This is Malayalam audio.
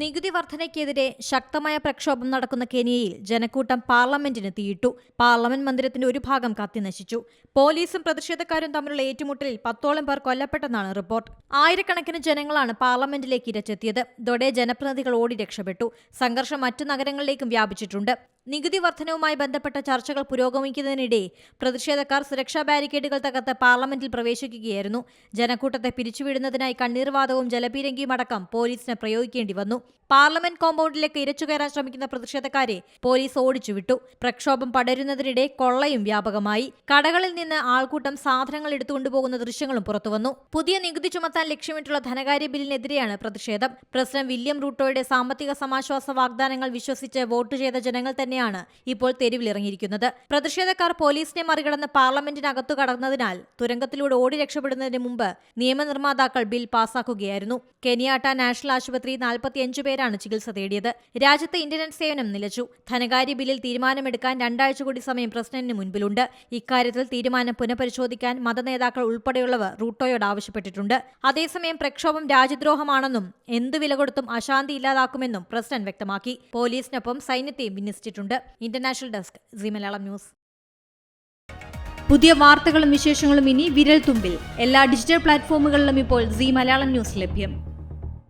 നികുതി വർധനയ്ക്കെതിരെ ശക്തമായ പ്രക്ഷോഭം നടക്കുന്ന കെനിയയിൽ ജനക്കൂട്ടം പാർലമെന്റിന് തീയിട്ടു. പാർലമെന്റ് മന്ദിരത്തിന്റെ ഒരു ഭാഗം കത്തിനശിച്ചു പോലീസും പ്രതിഷേധക്കാരും തമ്മിലുള്ള ഏറ്റുമുട്ടലിൽ പത്തോളം പേർ കൊല്ലപ്പെട്ടെന്നാണ് റിപ്പോർട്ട്. ആയിരക്കണക്കിന് ജനങ്ങളാണ് പാർലമെന്റിലേക്ക് ഇരച്ചെത്തിയത്. ഇതോടെ ജനപ്രതിനിധികൾ ഓടി രക്ഷപ്പെട്ടു. സംഘർഷം മറ്റു നഗരങ്ങളിലേക്കും വ്യാപിച്ചിട്ടുണ്ട്. നികുതി വർധനവുമായി ബന്ധപ്പെട്ട ചർച്ചകൾ പുരോഗമിക്കുന്നതിനിടെ പ്രതിഷേധക്കാർ സുരക്ഷാ ബാരിക്കേഡുകൾ തകർത്ത് പാർലമെന്റിൽ പ്രവേശിക്കുകയായിരുന്നു. ജനക്കൂട്ടത്തെ പിരിച്ചുവിടുന്നതിനായി കണ്ണീർവാദവും ജലപീരങ്കിയും അടക്കം പോലീസിന് പ്രയോഗിക്കേണ്ടി വന്നു. പാർലമെന്റ് കോമ്പൗണ്ടിലേക്ക് ഇരച്ചുകയറാൻ ശ്രമിക്കുന്ന പ്രതിഷേധക്കാരെ പോലീസ് ഓടിച്ചുവിട്ടു. പ്രക്ഷോഭം പടരുന്നതിനിടെ കൊള്ളയും വ്യാപകമായി. കടകളിൽ നിന്ന് ആൾക്കൂട്ടം സാധനങ്ങൾ എടുത്തുകൊണ്ടുപോകുന്ന ദൃശ്യങ്ങളും പുറത്തുവന്നു. പുതിയ നികുതി ചുമത്താൻ ലക്ഷ്യമിട്ടുള്ള ധനകാര്യ ബില്ലിനെതിരെയാണ് പ്രതിഷേധം. പ്രസിഡന്റ് വില്യം റൂട്ടോയുടെ സാമ്പത്തിക സമാശ്വാസ വാഗ്ദാനങ്ങൾ വിശ്വസിച്ച് വോട്ട് ചെയ്ത ജനങ്ങൾ തന്നെയാണ് ഇപ്പോൾ തെരുവിലിറങ്ങിയിരിക്കുന്നത്. പ്രതിഷേധക്കാർ പോലീസിനെ മറികടന്ന് പാർലമെന്റിനകത്തു കടന്നതിനാൽ തുരങ്കത്തിലൂടെ ഓടി രക്ഷപ്പെടുന്നതിന് മുമ്പ് നിയമനിർമ്മാതാക്കൾ ബിൽ പാസാക്കുകയായിരുന്നു. കെനിയാട്ട നാഷണൽ ആശുപത്രി നാൽപ്പത്തിയഞ്ചു പേരാണ് ചികിത്സ തേടിയത്. രാജ്യത്തെ ഇന്റർനെറ്റ് സേവനം നിലച്ചു. ധനകാര്യ ബില്ലിൽ തീരുമാനമെടുക്കാൻ രണ്ടാഴ്ച കൂടി സമയം പ്രസിഡന്റിന് മുൻപിലുണ്ട്. ഇക്കാര്യത്തിൽ തീരുമാനം പുനഃപരിശോധിക്കാൻ മതനേതാക്കൾ ഉൾപ്പെടെയുള്ളവർ റൂട്ടോയോട് ആവശ്യപ്പെട്ടിട്ടുണ്ട്. അതേസമയം പ്രക്ഷോഭം രാജ്യദ്രോഹമാണെന്നും എന്തു വില കൊടുത്തും അശാന്തി ഇല്ലാതാക്കുമെന്നും പ്രസിഡന്റ് വ്യക്തമാക്കി. പോലീസിനൊപ്പം സൈന്യത്തെയും വിന്യസിച്ചിട്ടുണ്ട്. International desk C Malayalam news. പുതിയ വാർത്തകളും വിശേഷങ്ങളും ഇനി വിരൽ തുമ്പിൽ എല്ലാ ഡിജിറ്റൽ പ്ലാറ്റ്ഫോമുകളിലും ഇപ്പോൾ സി മലയാളം ന്യൂസ് ലഭ്യം.